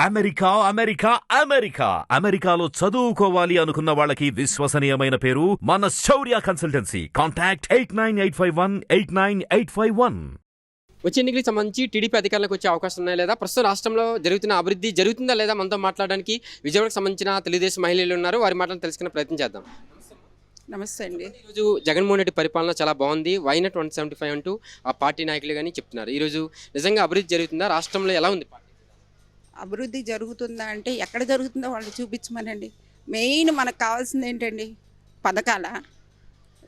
America America America. అమెరికాలో చదువుకోవాలి అనుకున్న వాళ్ళకి విశ్వసనీయమైన పేరు మన Shaurya consultancy. Contact eight nine eight five one eight nine eight five one. వచ్చే ఎన్నికలకు సంబంధించి టీడీపీ అధికారంలోకి వచ్చే అవకాశం ఉన్నాయా లేదా? ప్రస్తుతం రాష్ట్రంలో జరుగుతున్న అభివృద్ధి జరుగుతుందా లేదా మనతో మాట్లాడడానికి విజయవాడకు సంబంధించిన తెలుగుదేశం మహిళలు ఉన్నారు. వారి మాటలు తెలుసుకునే ప్రయత్నం చేద్దాం. నమస్తే అండి. ఈరోజు జగన్మోహన్ రెడ్డి పరిపాలన చాలా బాగుంది. వైనట్ వన్ సెవెంటీ ఫైవ్ అంటూ ఆ పార్టీ నాయకులు కానీ చెప్తున్నారు. ఈరోజు నిజంగా అభివృద్ధి జరుగుతుందా? రాష్ట్రంలో ఎలా ఉంది? అభివృద్ధి జరుగుతుందా అంటే ఎక్కడ జరుగుతుందో వాళ్ళు చూపించమనండి. మెయిన్ మనకు కావాల్సింది ఏంటండి? పథకాల.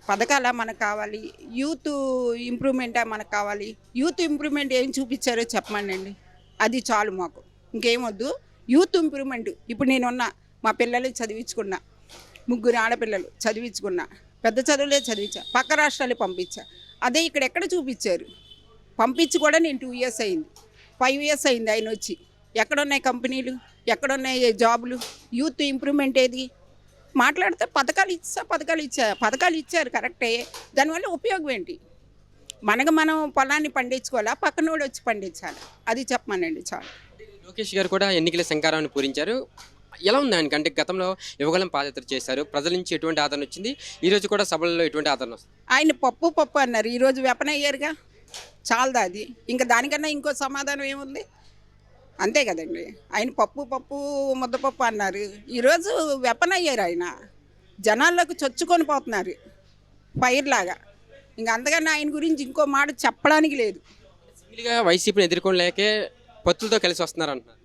పథకాల మనకు కావాలి. యూత్ ఇంప్రూవ్మెంటా మనకు కావాలి. యూత్ ఇంప్రూవ్మెంట్ ఏం చూపించారో చెప్పమండి అది చాలు మాకు. ఇంకేం వద్దు యూత్ ఇంప్రూవ్మెంట్. ఇప్పుడు నేనున్నా మా పిల్లలు చదివించుకున్నా ముగ్గురు ఆడపిల్లలు చదివించుకున్నా పెద్ద చదువులే చదివించా పక్క రాష్ట్రాలు పంపించా. అదే ఇక్కడ ఎక్కడ చూపించారు? పంపించి కూడా నేను టూ ఇయర్స్ అయింది. ఫైవ్ ఇయర్స్ అయింది ఆయన వచ్చి. ఎక్కడున్నాయి కంపెనీలు? ఎక్కడున్నాయి జాబులు? యూత్ ఇంప్రూవ్మెంట్ ఏది? మాట్లాడితే పథకాలు ఇచ్చా పథకాలు ఇచ్చా పథకాలు ఇచ్చారు కరెక్టే. దానివల్ల ఉపయోగం ఏంటి? మనకు మనం పొలాన్ని పండించుకోవాలా? పక్కనోడు వచ్చి పండించాలి? అది చెప్పమనండి చాలు. లోకేష్ గారు కూడా ఎన్నికల శంకారాన్ని పూరించారు. ఎలా ఉంది ఆయనకి అంటే గతంలో యువగలం పాదయాత్ర చేశారు. ప్రజల నుంచి ఎటువంటి ఆదరణ వచ్చింది? ఈ రోజు కూడా సభల్లో ఎటువంటి ఆదరణ వస్తుంది? ఆయన పప్పు పప్పు అన్నారు. ఈరోజు వెపన అయ్యారుగా? చాలదా అది? ఇంకా దానికన్నా ఇంకో సమాధానం ఏముంది? అంతే కదండి. ఆయన పప్పు పప్పు ముద్దపప్పు అన్నారు. ఈరోజు వెపన అయ్యారు ఆయన. జనాల్లోకి చొచ్చుకొని పోతున్నారు. ఫైర్ లాగా. ఇంకా అంతకన్నా ఆయన గురించి ఇంకో మాట చెప్పడానికి లేదు. సింగిల్గా వైసీపీని ఎదుర్కోలేకే పొత్తులతో కలిసి వస్తున్నారు అంటున్నారు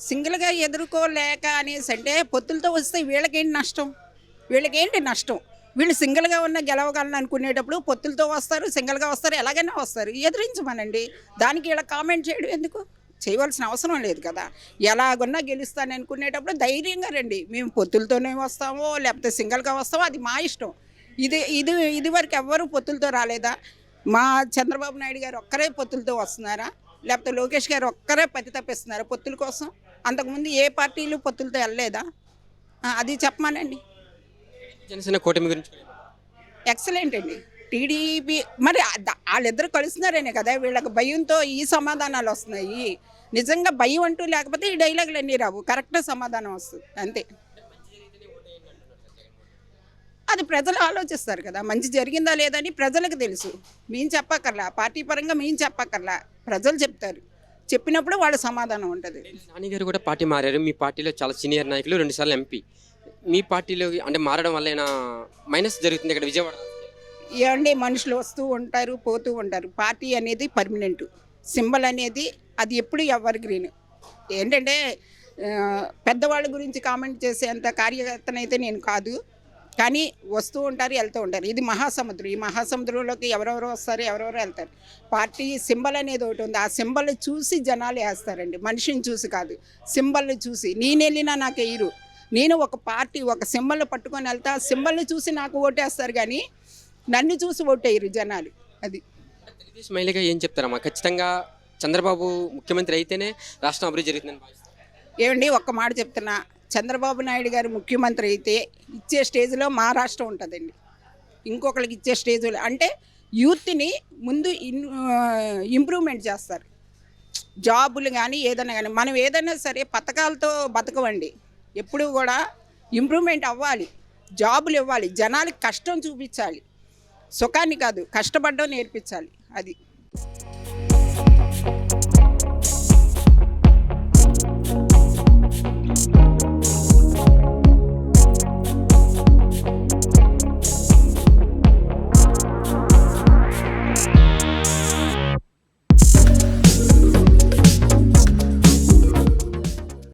సింగిల్గా ఎదుర్కోలేక అనేసి అంటే పొత్తులతో వస్తే వీళ్ళకేంటి నష్టం? వీళ్ళకేంటి నష్టం? వీళ్ళు సింగిల్గా ఉన్న గెలవగలను అనుకునేటప్పుడు పొత్తులతో వస్తారు సింగిల్గా వస్తారు ఎలాగైనా వస్తారు. ఎదిరించమనండి. దానికి ఇలా కామెంట్ చేయడం ఎందుకు? చేయవలసిన అవసరం లేదు కదా. ఎలాగున్నా గెలుస్తాను అనుకునేటప్పుడు ధైర్యంగా రండి. మేము పొత్తులతోనే వస్తామో లేకపోతే సింగిల్గా వస్తామో అది మా ఇష్టం. ఇది ఇది ఇది వరకు ఎవ్వరూ పొత్తులతో రాలేదా? మా చంద్రబాబు నాయుడు గారు ఒక్కరే పొత్తులతో వస్తున్నారా? లేకపోతే లోకేష్ గారు ఒక్కరే పత్తి తప్పిస్తున్నారా పొత్తుల కోసం? అంతకుముందు ఏ పార్టీలు పొత్తులతో వెళ్ళలేదా? అది చెప్పమానండి. జనసేన కూటమి గురించి. ఎక్సలెంట్ అండి. టీడీపీ మరి వాళ్ళిద్దరు కలుస్తున్నారనే కదా వీళ్ళకి భయంతో ఈ సమాధానాలు వస్తున్నాయి. నిజంగా భయం అంటూ లేకపోతే ఈ డైలాగులు అన్నీ రావు. కరెక్ట్ సమాధానం వస్తుంది. అంతే. అది ప్రజలు ఆలోచిస్తారు కదా మంచి జరిగిందా లేదని ప్రజలకు తెలుసు. మేము చెప్పక్కర్లా. పార్టీ పరంగా మేము చెప్పక్కర్లా. ప్రజలు చెప్తారు. చెప్పినప్పుడు వాళ్ళ సమాధానం ఉంటుంది. నాని గారు కూడా పార్టీ మారారు. మీ పార్టీలో చాలా సీనియర్ నాయకులు రెండుసార్లు ఎంపీ. మీ పార్టీలో అంటే మారడం వల్ల మైనస్ జరుగుతుంది ఇక్కడ విజయవాడ ఏమండి మనుషులు వస్తూ ఉంటారు పోతూ ఉంటారు. పార్టీ అనేది పర్మనెంట్. సింబల్ అనేది అది ఎప్పుడు ఎవర్ గ్రీన్. ఏంటంటే పెద్దవాళ్ళ గురించి కామెంట్ చేసేంత కార్యకర్తనైతే నేను కాదు. కానీ వస్తూ ఉంటారు వెళ్తూ ఉంటారు. ఇది మహాసముద్రం. ఈ మహాసముద్రంలోకి ఎవరెవరో వస్తారు ఎవరెవరో వెళ్తారు. పార్టీ సింబల్ అనేది ఒకటి ఉంది. ఆ సింబల్ చూసి జనాలు వేస్తారండి. మనిషిని చూసి కాదు. సింబల్ని చూసి. నేను వెళ్ళినా నాకు ఎయిరు నేను ఒక పార్టీ ఒక సింబల్ పట్టుకొని వెళ్తా. సింబల్ని చూసి నాకు ఓటేస్తారు కానీ నన్ను చూసి ఓటేయరు జనాలు. అది. తెలుగుదేశం మహిళగా ఏం చెప్తారమ్మా? ఖచ్చితంగా చంద్రబాబు ముఖ్యమంత్రి అయితేనే రాష్ట్రం అభివృద్ధి జరుగుతుందని ఏమండి ఒక్క మాట చెప్తున్నా. చంద్రబాబు నాయుడు గారు ముఖ్యమంత్రి అయితే ఇచ్చే స్టేజ్లో మహారాష్ట్ర ఉంటుందండి. ఇంకొకరికి ఇచ్చే స్టేజ్లో అంటే యూత్ని ముందు ఇన్ ఇంప్రూవ్మెంట్ చేస్తారు. జాబులు కానీ ఏదైనా కానీ మనం ఏదైనా సరే పథకాలతో బతకవండి. ఎప్పుడు కూడా ఇంప్రూవ్మెంట్ అవ్వాలి. జాబులు ఇవ్వాలి. జనాలకి కష్టం చూపించాలి. సుఖాన్ని కాదు కష్టపడడం నేర్పించాలి అది.